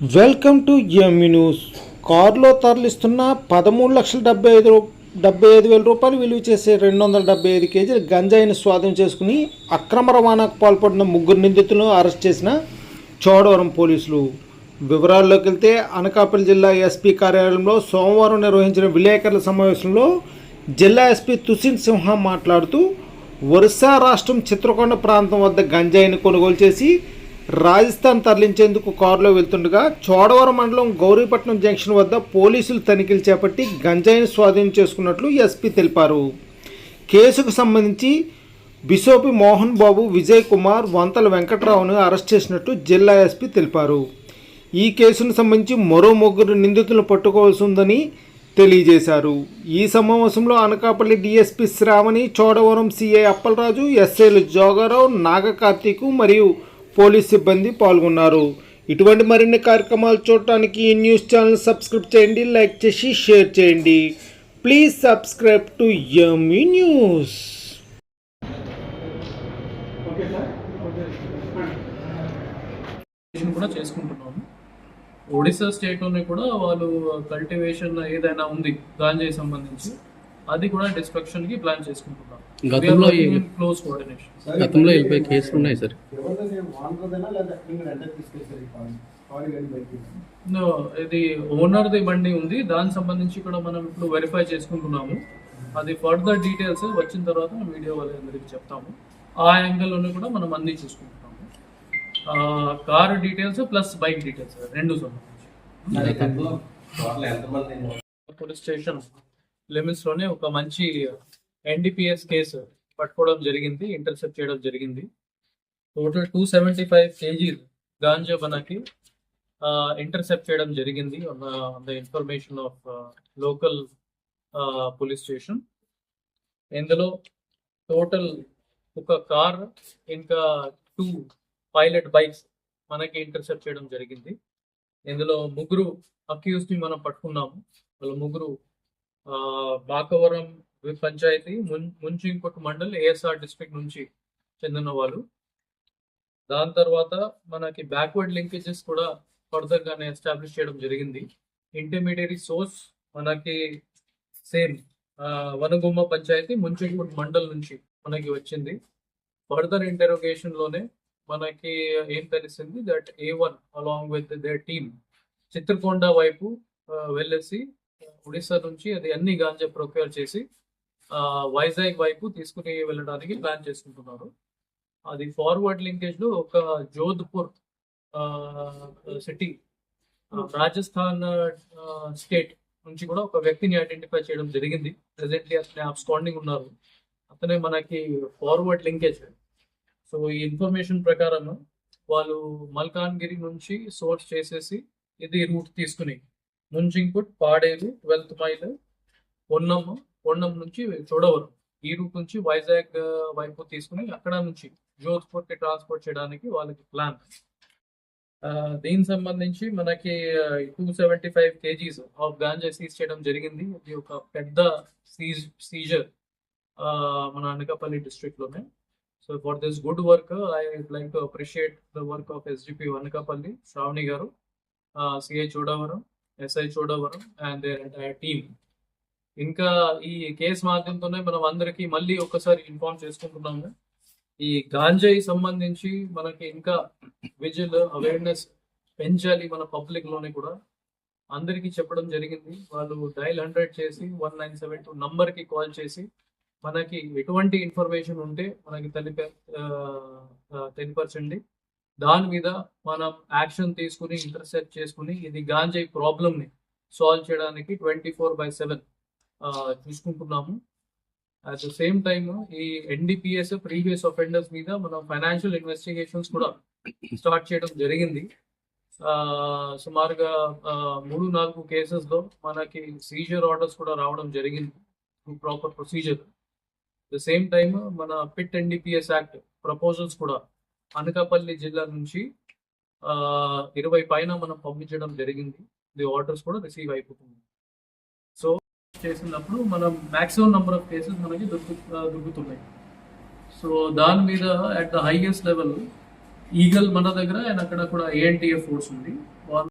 Welcome to ME news. కారులో తరలిస్తున్న పదమూడు లక్షల డెబ్బై ఐదు డెబ్బై ఐదు వేల రూపాయలు విలువ చేసే రెండు వందల డెబ్బై ఐదు కేజీల గంజాయిని స్వాధీనం చేసుకుని అక్రమ రవాణాకు పాల్పడిన ముగ్గురు నిందితులను అరెస్ట్ చేసిన చోడవరం పోలీసులు. వివరాల్లోకి వెళ్తే అనకాపల్లి జిల్లా ఎస్పీ కార్యాలయంలో సోమవారం నిర్వహించిన విలేకరుల సమావేశంలో జిల్లా ఎస్పీ తుసిన్ సింహ మాట్లాడుతూ ఒరిస్సా రాష్ట్రం చిత్రకొండ ప్రాంతం వద్ద గంజాయిని కొనుగోలు చేసి రాజస్థాన్ తరలించేందుకు కారులో వెళ్తుండగా చోడవరం మండలం గౌరీపట్నం జంక్షన్ వద్ద పోలీసులు తనిఖీలు చేపట్టి గంజాయిని స్వాధీనం చేసుకున్నట్లు ఎస్పీ తెలిపారు. కేసుకు సంబంధించి బిసోపి మోహన్ బాబు విజయ్ కుమార్ వంతల వెంకట్రావును అరెస్ట్ చేసినట్టు జిల్లా ఎస్పీ తెలిపారు. ఈ కేసును సంబంధించి మరో ముగ్గురు నిందితులను పట్టుకోవాల్సి ఉందని తెలియజేశారు. ఈ సమావేశంలో అనకాపల్లి డిఎస్పీ శ్రావణి చోడవరం సిఐ అప్పలరాజు ఎస్ఐలు జోగారావు నాగకార్తీకు మరియు పోలీస్ సిబ్బంది పాల్గొన్నారు. ఇటువంటి మరిన్ని కార్యక్రమాలు చూడటానికి ఈ న్యూస్ ఛానల్ సబ్స్క్రైబ్ చేయండి లైక్ చేసి షేర్ చేయండి. Please subscribe to Yami news. కూడా చేసుకుంటున్నాము. ఒడిశా స్టేట్లోని కూడా వాళ్ళు కల్టివేషన్ ఏదైనా ఉంది గాంజాయి సంబంధించి అది కూడా డిస్ట్రక్షన్కి ప్లాన్ చేసుకుంటున్నాం గతంలో ఈ- క్లోజ్ కోఆర్డినేషన్ గతంలో కేసులు ఉన్నాయి సార్ ఇది ఓనర్ ది బండి ఉంది. దానికి సంబంధించి కూడా మనం ఇప్పుడు వెరిఫై చేసుకుంటున్నాము. అది ఫర్దర్ డీటెయిల్స్ వచ్చిన తర్వాత వీడియో వాళ్ళందరికీ చెప్తాము. ఆ యాంగిల్లోనే కూడా మనం అన్ని చూసుకుంటున్నాము. Car details plus bike details రెండు సంబంధించి. పోలీస్ స్టేషన్ లిమిట్స్లోనే ఒక మంచి ఎన్డిపిఎస్ కేసు పట్టుకోవడం జరిగింది ఇంటర్సెప్ట్ చేయడం జరిగింది. Total two seventy five KG ganja మనకి ఇంటర్సెప్ట్ చేయడం జరిగింది the information of local police station ఇందులో టోటల్ ఒక కార్ ఇంకా టూ పైలట్ బైక్స్ మనకి ఇంటర్సెప్ట్ చేయడం జరిగింది. ఇందులో ముగ్గురు అక్యూస్ని మనం పట్టుకున్నాము. వాళ్ళ ముగ్గురు ఆ, బాకవరం పంచాయతీ మున్ ఇంకొక మండల్ ఏఎస్ఆర్ డిస్ట్రిక్ట్ నుంచి చెందిన వాళ్ళు. దాని తర్వాత మనకి బ్యాక్వర్డ్ లింకేజెస్ కూడా ఫర్దర్గానే ఎస్టాబ్లిష్ చేయడం జరిగింది. ఇంటర్మీడియరీ సోర్స్ మనకి సేమ్ వనగుమ్మ పంచాయతీ ముంచింకోట్ మండల్ నుంచి మనకి వచ్చింది. ఫర్దర్ ఇంటరోగేషన్లోనే మనకి ఏం తెలిసింది? That a one along with the team Chitrakonda వైపు వెళ్ళేసి ఒడిశా నుంచి అది అన్ని గాంజా ప్రొక్యూర్ చేసి వైజాగ్ వైపు తీసుకుని వెళ్ళడానికి ప్లాన్ చేసుకుంటున్నారు. అది ఫార్వర్డ్ లింకేజ్లో ఒక జోధ్పూర్ సిటీ రాజస్థాన్ స్టేట్ నుంచి కూడా ఒక వ్యక్తిని ఐడెంటిఫై చేయడం జరిగింది. ప్రెసెంట్లీ అతనే అబ్స్కాండింగ్ ఉన్నారు. అతనే మనకి ఫార్వర్డ్ లింకేజ్. సో ఈ ఇన్ఫర్మేషన్ ప్రకారం వాళ్ళు మల్కాన్గిరి నుంచి సోర్స్ చేసేసి ఇది రూట్ తీసుకుని ముంజింకుట్ పాడేరు ట్వెల్త్ మైల్ పొన్నమ్మ కొండం నుంచి చూడవరం. ఈ రూట్ నుంచి వైజాగ్ వైపు తీసుకుని అక్కడ నుంచి జోధ్పూర్కి ట్రాన్స్పోర్ట్ చేయడానికి వాళ్ళకి ప్లాన్. దీనికి సంబంధించి మనకి two seventy five KGs of ganja seize చేయడం జరిగింది. ఇది ఒక పెద్ద సీజ్ సీజర్ మన Anakapalli డిస్ట్రిక్ట్లోనే so for this good work I like to appreciate the work of SDP Anakapalli Sravani garu. CI Chodavaram SI Chodavaram and there entire team ఇంకా ఈ case మాధ్యమంతోనే మనం అందరికీ మళ్ళీ ఒక్కసారి ఇన్ఫార్మ్ చేసుకుంటున్నాము. ఈ గాంజాయి సంబంధించి మనకి ఇంకా విజిల్ అవేర్నెస్ పెంచాలి మన పబ్లిక్లోనే కూడా. అందరికీ చెప్పడం జరిగింది. వాళ్ళు డైల్ హండ్రెడ్ చేసి వన్ నైన్ సెవెన్ టూ నంబర్కి కాల్ చేసి మనకి ఎటువంటి ఇన్ఫర్మేషన్ ఉంటే మనకి తెలిపే తెలిపరచండి దాని మీద మనం యాక్షన్ తీసుకుని ఇంటర్సెప్ట్ చేసుకుని ఇది గాంజాయి ప్రాబ్లమ్ని సాల్వ్ చేయడానికి ట్వంటీ ఫోర్ బై సెవెన్ చూసుకుంటున్నాము అట్ ద సేమ్ టైమ్ ఈ ఎన్డిపిఎస్ ప్రీవియస్ అఫెండర్స్ మీద మనం ఫైనాన్షియల్ ఇన్వెస్టిగేషన్స్ కూడా స్టార్ట్ చేయడం జరిగింది. ఆ, సుమారుగా మూడు నాలుగు కేసెస్లో మనకి సీజర్ ఆర్డర్స్ కూడా రావడం జరిగింది. Proper procedure the same time మన పిట్ ఎన్డిపిఎస్ యాక్ట్ ప్రపోజల్స్ కూడా అనకాపల్లి జిల్లా నుంచి ఇరవై పైన మనం పంపించడం జరిగింది. ది ఆర్డర్స్ కూడా రిసీవ్ అయిపోతుంది చేసినప్పుడు మనం మ్యాక్సిమం నెంబర్ ఆఫ్ కేసెస్ మనకి దొరుకు దొరుకుతున్నాయి. సో దాని మీద at the highest level Eagle మన దగ్గర అండ్ అక్కడ కూడా ఏఎన్టీఏ ఫోర్స్ ఉంది.